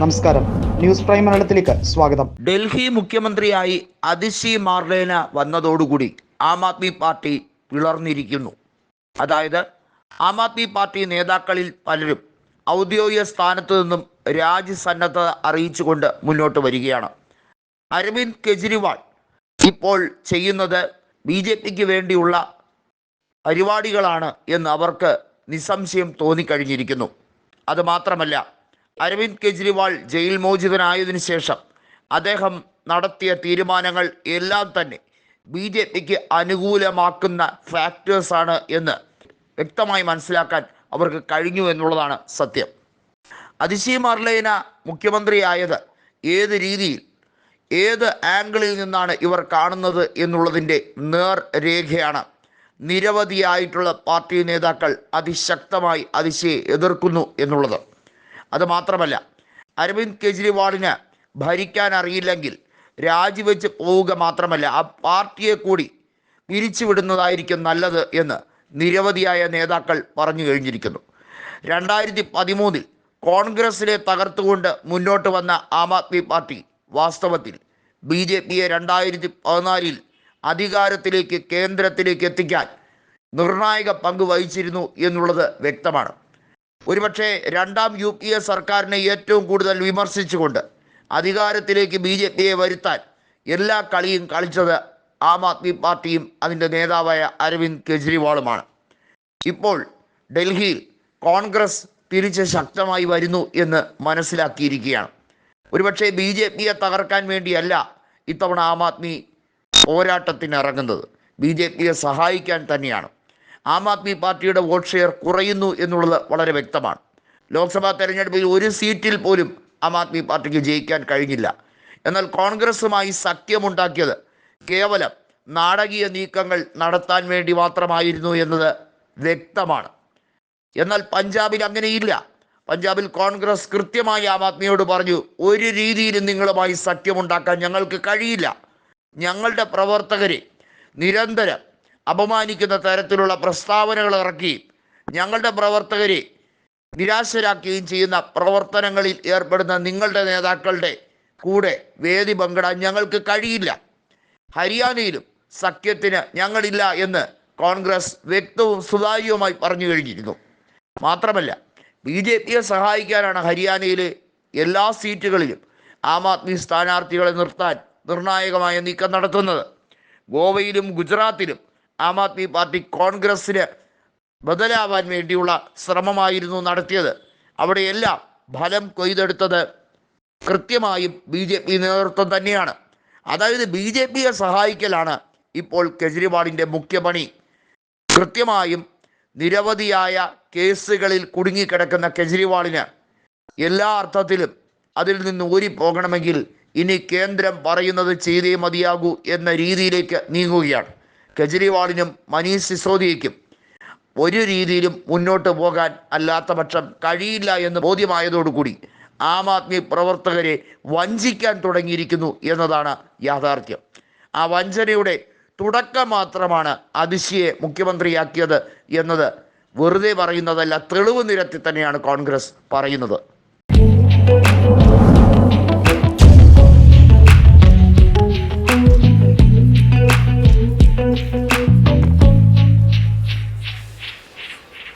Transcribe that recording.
നമസ്കാരം. News prime മലയാളത്തിലേക്ക് സ്വാഗതം. ഡൽഹി മുഖ്യമന്ത്രിയായി അതിശി മാർലേന വന്നതോടുകൂടി ആം ആദ്മി പാർട്ടി പിളർന്നിരിക്കുന്നു. അതായത് ആം ആദ്മി പാർട്ടി നേതാക്കളിൽ പലരും ഔദ്യോഗിക സ്ഥാനത്ത് നിന്നും രാജ്യസന്നദ്ധത അറിയിച്ചുകൊണ്ട് മുന്നോട്ട് വരികയാണ്. അരവിന്ദ് കെജ്രിവാൾ ഇപ്പോൾ ചെയ്യുന്നത് ബി ജെ പിക്ക് വേണ്ടിയുള്ള പരിപാടികളാണ് എന്ന് അവർക്ക് നിസ്സംശയം തോന്നിക്കഴിഞ്ഞിരിക്കുന്നു. അത് മാത്രമല്ല അരവിന്ദ് കെജ്രിവാൾ ജയിൽ മോചിതനായതിനു ശേഷം അദ്ദേഹം നടത്തിയ തീരുമാനങ്ങൾ എല്ലാം തന്നെ ബി ജെ പിക്ക് അനുകൂലമാക്കുന്ന ഫാക്ടേഴ്സാണ് എന്ന് വ്യക്തമായി മനസ്സിലാക്കാൻ അവർക്ക് കഴിഞ്ഞു എന്നുള്ളതാണ് സത്യം. അതിശി മർലേന മുഖ്യമന്ത്രിയായത് ഏത് രീതിയിൽ ഏത് ആംഗിളിൽ നിന്നാണ് ഇവർ കാണുന്നത് എന്നുള്ളതിന്റെ നേർ രേഖയാണ്. നിരവധിയായിട്ടുള്ള പാർട്ടി നേതാക്കൾ അതിശക്തമായി അതിശയെ എതിർക്കുന്നു എന്നുള്ളത്. അത് മാത്രമല്ല അരവിന്ദ് കെജ്രിവാളിന് ഭരിക്കാൻ അറിയില്ലെങ്കിൽ രാജിവെച്ച് പോവുക മാത്രമല്ല ആ പാർട്ടിയെ കൂടി പിരിച്ചുവിടുന്നതായിരിക്കും നല്ലത് എന്ന് നിരവധിയായ നേതാക്കൾ പറഞ്ഞു കഴിഞ്ഞിരിക്കുന്നു. രണ്ടായിരത്തി പതിമൂന്നിൽ കോൺഗ്രസിനെ തകർത്തുകൊണ്ട് മുന്നോട്ട് വന്ന ആം ആദ്മി പാർട്ടി വാസ്തവത്തിൽ ബി ജെ പിയെ രണ്ടായിരത്തി പതിനാലിൽ അധികാരത്തിലേക്ക് കേന്ദ്രത്തിലേക്ക് എത്തിക്കാൻ നിർണായക പങ്ക് വഹിച്ചിരുന്നു എന്നുള്ളത് വ്യക്തമാണ്. ഒരുപക്ഷെ രണ്ടാം യു പി എ സർക്കാരിനെ ഏറ്റവും കൂടുതൽ വിമർശിച്ചുകൊണ്ട് അധികാരത്തിലേക്ക് ബി ജെ പിയെ വരുത്താൻ എല്ലാ കളിയും കളിച്ചത് ആം ആദ്മി പാർട്ടിയും അതിന്റെ നേതാവായ അരവിന്ദ് കെജ്രിവാളുമാണ്. ഇപ്പോൾ ഡൽഹിയിൽ കോൺഗ്രസ് തിരിച്ച് ശക്തമായി വരുന്നു എന്ന് മനസ്സിലാക്കിയിരിക്കുകയാണ്. ഒരുപക്ഷെ ബി ജെ പിയെ തകർക്കാൻ വേണ്ടിയല്ല ഇത്തവണ ആം ആദ്മി പോരാട്ടത്തിനിറങ്ങുന്നത്. ബി ജെ പിയെ സഹായിക്കാൻ തന്നെയാണ്. ആം ആദ്മി പാർട്ടിയുടെ വോട്ട് ഷെയർ കുറയുന്നു എന്നുള്ളത് വളരെ വ്യക്തമാണ്. ലോക്സഭാ തെരഞ്ഞെടുപ്പിൽ ഒരു സീറ്റിൽ പോലും ആം ആദ്മി പാർട്ടിക്ക് ജയിക്കാൻ കഴിഞ്ഞില്ല. എന്നാൽ കോൺഗ്രസുമായി സഖ്യമുണ്ടാക്കിയത് കേവലം നാടകീയ നീക്കങ്ങൾ നടത്താൻ വേണ്ടി മാത്രമായിരുന്നു എന്നത് വ്യക്തമാണ്. എന്നാൽ പഞ്ചാബിൽ അങ്ങനെയില്ല. പഞ്ചാബിൽ കോൺഗ്രസ് കൃത്യമായി ആം ആദ്മിയോട് പറഞ്ഞു ഒരു രീതിയിലും നിങ്ങളുമായി സഖ്യമുണ്ടാക്കാൻ ഞങ്ങൾക്ക് കഴിയില്ല. ഞങ്ങളുടെ പ്രവർത്തകരെ നിരന്തരം അപമാനിക്കുന്ന തരത്തിലുള്ള പ്രസ്താവനകൾ ഇറക്കി ഞങ്ങളുടെ പ്രവർത്തകരെ നിരാശരാക്കുകയും ചെയ്യുന്ന പ്രവർത്തനങ്ങളിൽ ഏർപ്പെടുന്ന നിങ്ങളുടെ നേതാക്കളുടെ കൂടെ വേദി പങ്കിടാൻ ഞങ്ങൾക്ക് കഴിയില്ല. ഹരിയാനയിലും സഖ്യത്തിന് ഞങ്ങളില്ല എന്ന് കോൺഗ്രസ് വ്യക്തവും സുതാര്യവുമായി പറഞ്ഞു കഴിഞ്ഞിരുന്നു. മാത്രമല്ല ബി ജെ പിയെ സഹായിക്കാനാണ് ഹരിയാനയിലെ എല്ലാ സീറ്റുകളിലും ആം ആദ്മി സ്ഥാനാർത്ഥികളെ നിർത്താൻ നിർണായകമായ നീക്കം നടത്തുന്നത്. ഗോവയിലും ഗുജറാത്തിലും ആം ആദ്മി പാർട്ടി കോൺഗ്രസ്സിന് ബദലാവാൻ വേണ്ടിയുള്ള ശ്രമമായിരുന്നു നടത്തിയത്. അവിടെയെല്ലാം ഫലം കൊയ്തെടുത്തത് കൃത്യമായും ബി ജെ പി നേതൃത്വം തന്നെയാണ്. അതായത് ബി ജെ പിയെ സഹായിക്കലാണ് ഇപ്പോൾ കെജ്രിവാളിന്റെ മുഖ്യപണി. കൃത്യമായും നിരവധിയായ കേസുകളിൽ കുടുങ്ങിക്കിടക്കുന്ന കെജ്രിവാളിന് എല്ലാ അർത്ഥത്തിലും അതിൽ നിന്ന് ഊരിപ്പോകണമെങ്കിൽ ഇനി കേന്ദ്രം പറയുന്നത് ചെയ്തേ മതിയാകൂ എന്ന രീതിയിലേക്ക് നീങ്ങുകയാണ്. കെജ്രിവാളിനും മനീഷ് സിസോദിയയ്ക്കും ഒരു രീതിയിലും മുന്നോട്ട് പോകാൻ അല്ലാത്ത പക്ഷം കഴിയില്ല എന്ന് ബോധ്യമായതോടുകൂടി ആം ആദ്മി പ്രവർത്തകരെ വഞ്ചിക്കാൻ തുടങ്ങിയിരിക്കുന്നു എന്നതാണ് യാഥാർത്ഥ്യം. ആ വഞ്ചനയുടെ തുടക്കം മാത്രമാണ് അതിശിയെ മുഖ്യമന്ത്രിയാക്കിയത് എന്നത് വെറുതെ പറയുന്നതല്ല തെളിവ് നിരത്തി തന്നെയാണ് കോൺഗ്രസ് പറയുന്നത്.